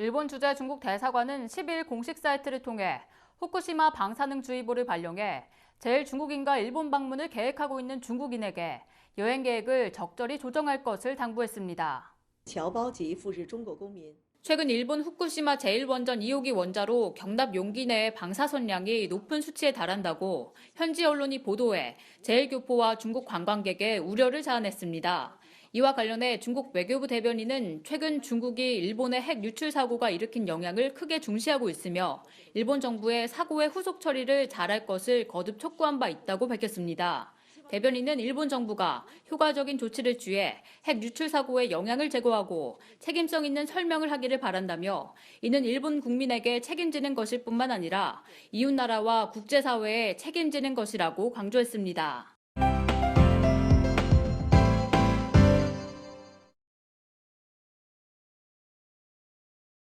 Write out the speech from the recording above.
일본 주재 중국 대사관은 10일 공식 사이트를 통해 후쿠시마 방사능 주의보를 발령해 제일 중국인과 일본 방문을 계획하고 있는 중국인에게 여행 계획을 적절히 조정할 것을 당부했습니다. 최근 일본 후쿠시마 제1원전 2호기 원자로 경납 용기 내의 방사선량이 높은 수치에 달한다고 현지 언론이 보도해 제1교포와 중국 관광객의 우려를 자아냈습니다. 이와 관련해 중국 외교부 대변인은 최근 중국이 일본의 핵 유출 사고가 일으킨 영향을 크게 중시하고 있으며 일본 정부의 사고의 후속 처리를 잘할 것을 거듭 촉구한 바 있다고 밝혔습니다. 대변인은 일본 정부가 효과적인 조치를 취해 핵 유출 사고의 영향을 제거하고 책임성 있는 설명을 하기를 바란다며 이는 일본 국민에게 책임지는 것일 뿐만 아니라 이웃 나라와 국제사회에 책임지는 것이라고 강조했습니다.